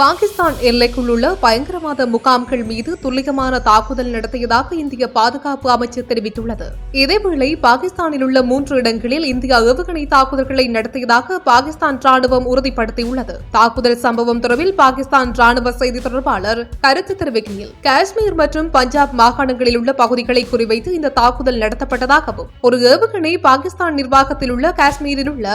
பாகிஸ்தான் எல்லைக்குள் உள்ள பயங்கரவாத முகாம்கள் மீது துல்லியமான தாக்குதல் நடத்தியதாக இந்திய பாதுகாப்பு அமைச்சர் தெரிவித்துள்ளது. இதேவேளை பாகிஸ்தானில் உள்ள மூன்று இடங்களில் இந்தியா ஏவுகணை தாக்குதல்களை நடத்தியதாக பாகிஸ்தான் ராணுவம் உறுதிப்படுத்தியுள்ளது. தாக்குதல் சம்பவம் தொடர்பில் பாகிஸ்தான் ராணுவ செய்தி தொடர்பாளர் கருத்து தெரிவிக்கையில் காஷ்மீர் மற்றும் பஞ்சாப் மாகாணங்களில் உள்ள பகுதிகளை குறிவைத்து இந்த தாக்குதல் நடத்தப்பட்டதாகவும் ஒரு ஏவுகணை பாகிஸ்தான் நிர்வாகத்தில் உள்ள காஷ்மீரில் உள்ள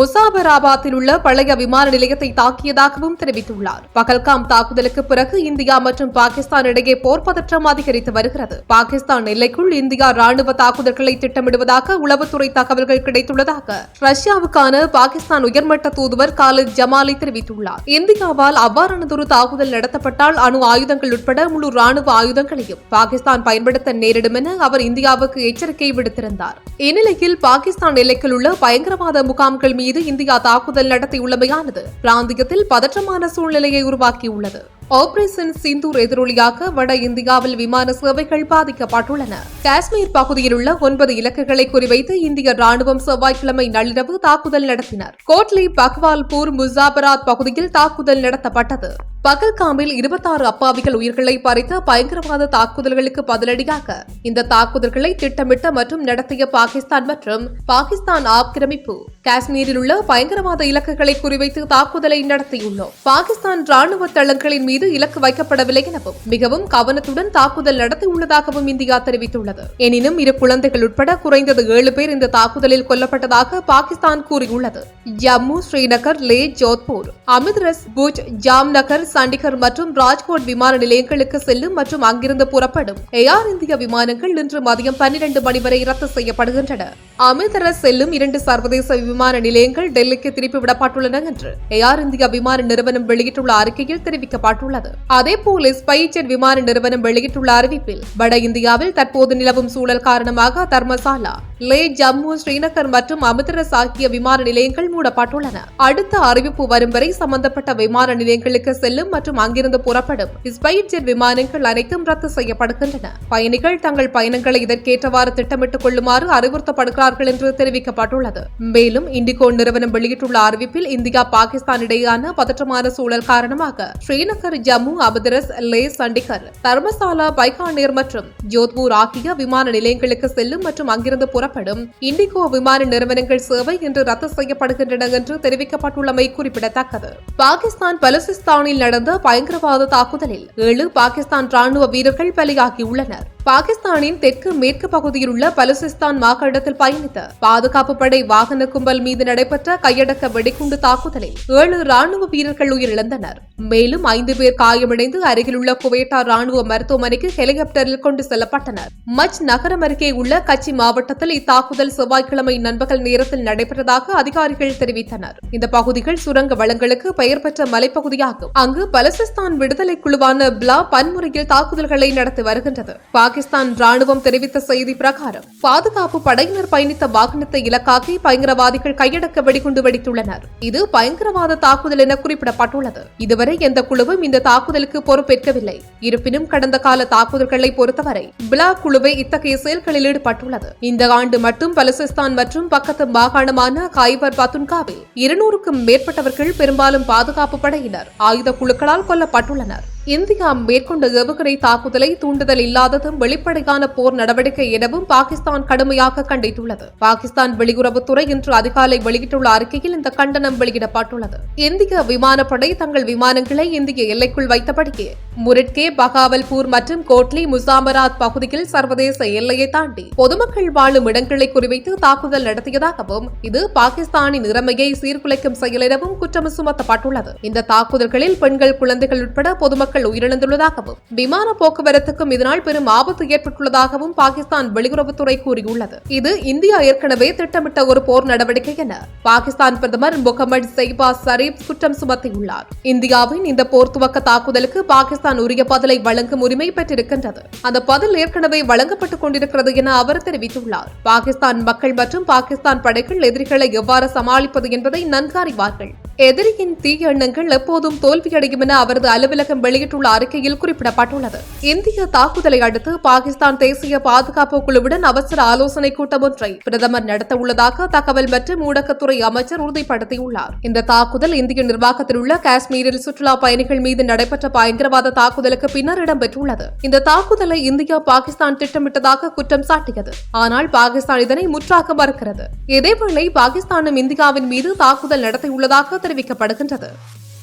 முசாபராபாத்தில் உள்ள பழைய விமான நிலையத்தை தாக்கியதாகவும் தெரிவித்துள்ளார். பகல்காம் தாக்குதலுக்கு பிறகு இந்தியா மற்றும் பாகிஸ்தான் இடையே போர் பதற்றம் அதிகரித்து வருகிறது. பாகிஸ்தான் எல்லைக்குள் இந்தியா ராணுவ தாக்குதல்களை திட்டமிடுவதாக உளவுத்துறை தகவல்கள் கிடைத்துள்ளதாக ரஷ்யாவுக்கான பாகிஸ்தான் உயர்மட்ட தூதுவர் காலித் ஜமாலி தெரிவித்துள்ளார். இந்தியாவால் அவ்வாறானதொரு தாக்குதல் நடத்தப்பட்டால் அணு ஆயுதங்கள் உட்பட முழு ராணுவ ஆயுதங்களையும் பாகிஸ்தான் பயன்படுத்த நேரிடும் என அவர் இந்தியாவுக்கு எச்சரிக்கை விடுத்திருந்தார். இந்நிலையில் பாகிஸ்தான் எல்லைக்குள் உள்ள பயங்கரவாத முகாம்கள் மீது இந்தியா தாக்குதல் நடத்தியுள்ளமையானது. பிராந்தியத்தில் பதற்றமான சூழ்நிலை நிலையை உருவாக்கியுள்ளது. ஆபரேஷன் சிந்தூர் எதிரொலியாக வட இந்தியாவில் விமான சேவைகள் பாதிக்கப்பட்டுள்ளன. காஷ்மீர் பகுதியில் உள்ள ஒன்பது இலக்குகளை குறிவைத்து இந்திய ராணுவம் செவ்வாய்க்கிழமை நள்ளிரவு தாக்குதல் நடத்தினர். கோட்லி பக்வால்பூர் முசாபராத் பகுதியில் தாக்குதல் நடத்தப்பட்டது. பகல்காமில் இருபத்தாறு அப்பாவிகள் உயிர்களை பறித்த பயங்கரவாத தாக்குதல்களுக்கு பதிலடியாக இந்த தாக்குதல்களை திட்டமிட்ட மற்றும் நடத்திய பாகிஸ்தான் மற்றும் பாகிஸ்தான் ஆக்கிரமிப்பு. காஷ்மீரில் உள்ள பயங்கரவாத இலக்குகளை குறிவைத்து தாக்குதலை நடத்தியுள்ளோம். பாகிஸ்தான் ராணுவ தளங்களின் மீது இலக்கு வைக்கப்படவில்லை எனவும் மிகவும் கவனத்துடன் தாக்குதல் நடத்தியுள்ளதாகவும் இந்தியா தெரிவித்துள்ளது. எனினும் இரு குழந்தைகள் உட்பட குறைந்தது ஏழு பேர் இந்த தாக்குதலில் கொல்லப்பட்டதாக பாகிஸ்தான் கூறியுள்ளது. ஜம்மு ஸ்ரீநகர் லே ஜோத்பூர். அமிர்தரஸ் புஜ் ஜாம்நகர் சண்டிகர் மற்றும் ராஜ்கோட் விமான நிலையங்களுக்கு செல்லும் மற்றும் அங்கிருந்து புறப்படும் ஏர் இந்திய விமானங்கள் இன்று மதியம் பன்னிரண்டு மணி வரை ரத்து செய்யப்படுகின்றன. அமிர்தரஸ் செல்லும் இரண்டு சர்வதேச விமான நிலையங்கள் டெல்லிக்கு திருப்பிவிடப்பட்டுள்ளன என்று ஏர் இந்தியா விமான நிறுவனம் வெளியிட்டுள்ள அறிக்கையில் தெரிவிக்கப்பட்டுள்ளது. அதேபோல ஸ்பைஜெட் விமான நிறுவனம் வெளியிட்டுள்ள அறிவிப்பில் வட இந்தியாவில் தற்போது நிலவும் சூழல் காரணமாக தர்மசாலா லே ஜம்மு ஸ்ரீநகர் மற்றும் அமிர்தரஸ் ஆகிய விமான நிலையங்கள் மூடப்பட்டுள்ளன. அடுத்த அறிவிப்பு வரும் வரை சம்பந்தப்பட்ட விமான நிலையங்களுக்கு செல்லும் மற்றும் அங்கிருந்து புறப்படும் ஸ்பைஜெட் விமானங்கள் அனைத்தும் ரத்து செய்யப்படுகின்றன. பயணிகள் தங்கள் பயணங்களை இதற்கேற்றவாறு திட்டமிட்டுக் கொள்ளுமாறு அறிவுறுத்தப்படுகிறார்கள் என்று தெரிவிக்கப்பட்டுள்ளது. மேலும் இண்டிகோ நிறுவனம் வெளியிட்டுள்ள அறிவிப்பில் இந்தியா பாகிஸ்தான் இடையேயான பதற்றமான சூழல் காரணமாக ஸ்ரீநகர் ஜம்மு அமிர்தரஸ் லே சண்டிகர் தர்மசாலா பைகானேர் மற்றும் ஜோத்பூர் ஆகிய விமான நிலையங்களுக்கு செல்லும் மற்றும் அங்கிருந்து கூறப்படும் இண்டிகோ விமான நிறுவனங்கள் சேவை இன்று ரத்து செய்யப்படுகின்றன என்று தெரிவிக்கப்பட்டுள்ளமை குறிப்பிடத்தக்கது. பாகிஸ்தான் பலுசிஸ்தானில் நடந்த பயங்கரவாத தாக்குதலில் ஏழு பாகிஸ்தான் ராணுவ வீரர்கள் பலியாகியுள்ளனர். பாகிஸ்தானின் தெற்கு மேற்கு பகுதியில் உள்ள பலுசிஸ்தான் மாகாணத்தில் பயணித்த பாதுகாப்பு படை வாகன கும்பல் மீது நடைபெற்ற கையடக்க வெடிகுண்டு தாக்குதலில் ஏழு ராணுவ வீரர்கள் உயிரிழந்தனர். மேலும் ஐந்து பேர் காயமடைந்து அருகில் உள்ள குவேட்டா ராணுவ மருத்துவமனைக்கு ஹெலிகாப்டரில் கொண்டு செல்லப்பட்டனர். மச் நகரம் அருகே உள்ள கச்சி மாவட்டத்தில் இத்தாக்குதல் செவ்வாய்க்கிழமை நண்பகல் நேரத்தில் நடைபெற்றதாக அதிகாரிகள் தெரிவித்தனர். இந்த பகுதிகள் சுரங்க வளங்களுக்கு பெயர் பெற்ற மலைப்பகுதியாகும். அங்கு பலசிஸ்தான் விடுதலை குழுவான பிளா பன்முறையில் தாக்குதல்களை நடத்தி வருகின்றது. பாகிஸ்தான் ராணுவம் தெரிவித்த செய்தி பிரகாரம் பாதுகாப்பு படையினர் பயணித்த வாகனத்தை இலக்காக்கி பயங்கரவாதிகள் கையடக்க வெடிகுண்டு வெடித்துள்ளனர். இது பயங்கரவாத தாக்குதல் என குறிப்பிடப்பட்டுள்ளது. இதுவரை எந்த குழுவும் இந்த தாக்குதலுக்கு பொறுப்பேற்கவில்லை. இருப்பினும் கடந்த கால தாக்குதல்களை பொறுத்தவரை பிலா குழுவே இத்தகைய செயல்களில் ஈடுபட்டுள்ளது. இந்த ஆண்டு மட்டும் பலுசிஸ்தான் மற்றும் பக்கத்து மாகாணமான காய்பர் பத்துன்காவில் இருநூறுக்கும் மேற்பட்டவர்கள் பெரும்பாலும் பாதுகாப்பு படையினர். ஆயுத குழுக்களால் கொல்லப்பட்டுள்ளனர். இந்தியா மேற்கொண்ட ஏவுகணை தாக்குதலை தூண்டுதல் இல்லாததும் வெளிப்படையான போர் நடவடிக்கை எனவும் பாகிஸ்தான் கடுமையாக கண்டித்துள்ளது. பாகிஸ்தான் வெளியுறவுத்துறை இன்று அதிகாலை வெளியிட்டுள்ள அறிக்கையில் இந்த கண்டனம் வெளியிடப்பட்டுள்ளது. இந்திய விமானப்படை தங்கள் விமானங்களை இந்திய எல்லைக்குள் வைத்தபடியே முரட்கே பகாவல்பூர் மற்றும் கோட்லி முசாமராத் பகுதியில் சர்வதேச எல்லையை தாண்டி பொதுமக்கள் வாழும் இடங்களை குறிவைத்து தாக்குதல் நடத்தியதாகவும் இது பாகிஸ்தானின் இறமையை சீர்குலைக்கும் செயல் எனவும் குற்றம் சுமத்தப்பட்டுள்ளது இந்த தாக்குதல்களில் பெண்கள் குழந்தைகள் உட்பட பொதுமக்கள் உயிரிழந்துள்ளதாகவும் விமான போக்குவரத்துக்கும் இதனால் பெரும் ஆபத்து ஏற்பட்டுள்ளதாகவும் பாகிஸ்தான் வெளியுறவுத்துறை கூறியுள்ளது. இது இந்தியா ஏற்கனவே திட்டமிட்ட ஒரு போர் நடவடிக்கை என பாகிஸ்தான் பிரதமர் முகமது சைபாஸ் சரீப் குற்றம் சுமத்தியுள்ளார். இந்தியாவின் இந்த போர் துவக்க தாக்குதலுக்கு பாகிஸ்தான் உரிய பதிலை வழங்கும் உரிமை பெற்றிருக்கின்றது. அந்த பதில் ஏற்கனவே வழங்கப்பட்டுக் கொண்டிருக்கிறது என அவர் தெரிவித்துள்ளார். பாகிஸ்தான் மக்கள் மற்றும் பாகிஸ்தான் படைகள் எதிரிகளை எவ்வாறு சமாளிப்பது என்பதை நன்கு அறிவார்கள். எதிரியின் தீய எண்ணங்கள் எப்போதும் தோல்வியடையும் என அவரது அலுவலகம் வெளியிட்டுள்ள வெளியிட்டுள்ள அறிக்கையில் குறிப்பிடப்பட்டுள்ளது. இந்திய தாக்குதலை அடுத்து பாகிஸ்தான் தேசிய பாதுகாப்பு குழுவுடன் அவசர ஆலோசனை கூட்டம் ஒன்றை பிரதமர் நடத்த உள்ளதாக தகவல் மற்றும் ஊடகத்துறை அமைச்சர் உறுதிப்படுத்தியுள்ளார். இந்த தாக்குதல் இந்திய நிர்வாகத்தில் உள்ள காஷ்மீரில் சுற்றுலா பயணிகள் மீது நடைபெற்ற பயங்கரவாத தாக்குதலுக்கு பின்னர் இடம்பெற்றுள்ளது. இந்த தாக்குதலை இந்தியா பாகிஸ்தான் திட்டமிட்டதாக குற்றம் சாட்டியது. ஆனால் பாகிஸ்தான் இதனை முற்றாக மறுக்கிறது. இதேவேளை பாகிஸ்தானும் இந்தியாவின் மீது தாக்குதல் நடத்தியுள்ளதாக தெரிவிக்கப்படுகின்றது.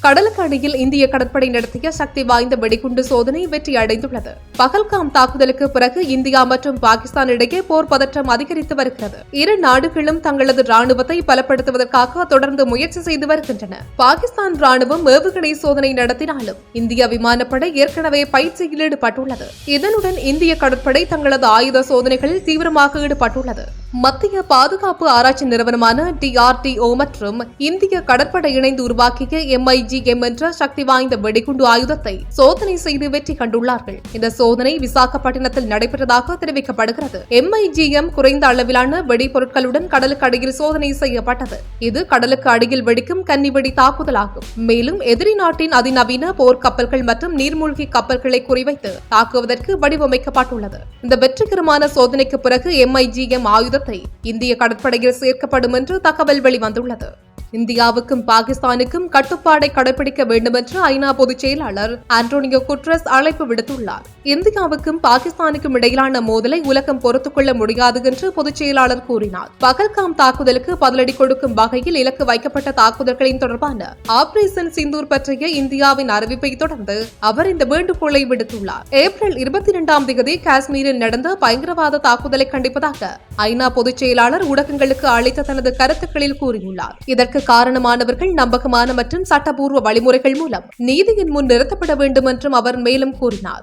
கடலுக்கு அடியில் இந்திய கடற்படை நடத்திய சக்தி வாய்ந்த வெடிகுண்டு சோதனை வெற்றி அடைந்துள்ளது. பகல்காம் தாக்குதலுக்கு பிறகு இந்தியா மற்றும் பாகிஸ்தான் இடையே போர் பதற்றம் அதிகரித்து வருகிறது. இரு நாடுகளும் தங்களது ராணுவத்தை பலப்படுத்துவதற்காக தொடர்ந்து முயற்சி செய்து வருகின்றன. பாகிஸ்தான் ராணுவம் ஏவுகணை சோதனை நடத்தினாலும் இந்திய விமானப்படை ஏற்கனவே பயிற்சியில் ஈடுபட்டுள்ளது. இதனுடன் இந்திய கடற்படை தங்களது ஆயுத சோதனைகளில் தீவிரமாக ஈடுபட்டுள்ளது. மத்திய பாதுகாப்பு ஆராய்ச்சி நிறுவனமான டிஆர்டிஓ மற்றும் இந்திய கடற்படை இணைந்து உருவாக்கிய எம்ஐஜிஎம் என்ற சக்தி வாய்ந்த வெடிகுண்டு ஆயுதத்தை சோதனை செய்து வெற்றி கண்டுள்ளார்கள். இந்த சோதனை விசாகப்பட்டினத்தில் நடைபெற்றதாக தெரிவிக்கப்படுகிறது. எம்ஐஜிஎம் குறைந்த அளவிலான வெடிபொருட்களுடன் கடலுக்கு அடியில் சோதனை செய்யப்பட்டது. இது கடலுக்கு அடியில் வெடிக்கும் கன்னிவெடி தாக்குதலாகும். மேலும் எதிரி நாட்டின் அதிநவீன போர் கப்பல்கள் மற்றும் நீர்மூழ்கி கப்பல்களை குறிவைத்து தாக்குவதற்கு வடிவமைக்கப்பட்டுள்ளது. இந்த வெற்றிகரமான சோதனைக்கு பிறகு எம்ஐஜிஎம் ஆயுதம் ஆயுதத்தை இந்திய கடற்படையில் சேர்க்கப்படும் என்று தகவல் வெளிவந்துள்ளது. இந்தியாவுக்கும் பாகிஸ்தானுக்கும் கட்டுப்பாடை கடைபிடிக்க வேண்டும் என்று ஐநா பொதுச் செயலாளர் ஆண்டோனியோ குட்ரஸ் அழைப்பு விடுத்துள்ளார். இந்தியாவுக்கும் பாகிஸ்தானுக்கும் இடையிலான மோதலை உலகம் பொறுத்துக் கொள்ள முடியாது என்று பொதுச் செயலாளர் கூறினார். பகல்காம் தாக்குதலுக்கு பதிலடி கொடுக்கும் வகையில் இலக்கு வைக்கப்பட்ட தாக்குதல்களின் தொடர்பான ஆபரேஷன் சிந்தூர் பற்றிய இந்தியாவின் அறிவிப்பை தொடர்ந்து அவர் இந்த வேண்டுகோளை விடுத்துள்ளார். ஏப்ரல் இருபத்தி இரண்டாம் தேதி காஷ்மீரில் நடந்த பயங்கரவாத தாக்குதலை கண்டிப்பதாக ஐநா பொதுச் செயலாளர் ஊடகங்களுக்கு அளித்த தனது கருத்துக்களில் கூறியுள்ளார். இதற்கு காரணமானவர்கள் நம்பகமான மற்றும் சட்டபூர்வ வழிமுறைகள் மூலம் நீதியின் முன் நிறுத்தப்பட வேண்டும் என்றும் அவர் மேலும் கூறினார்.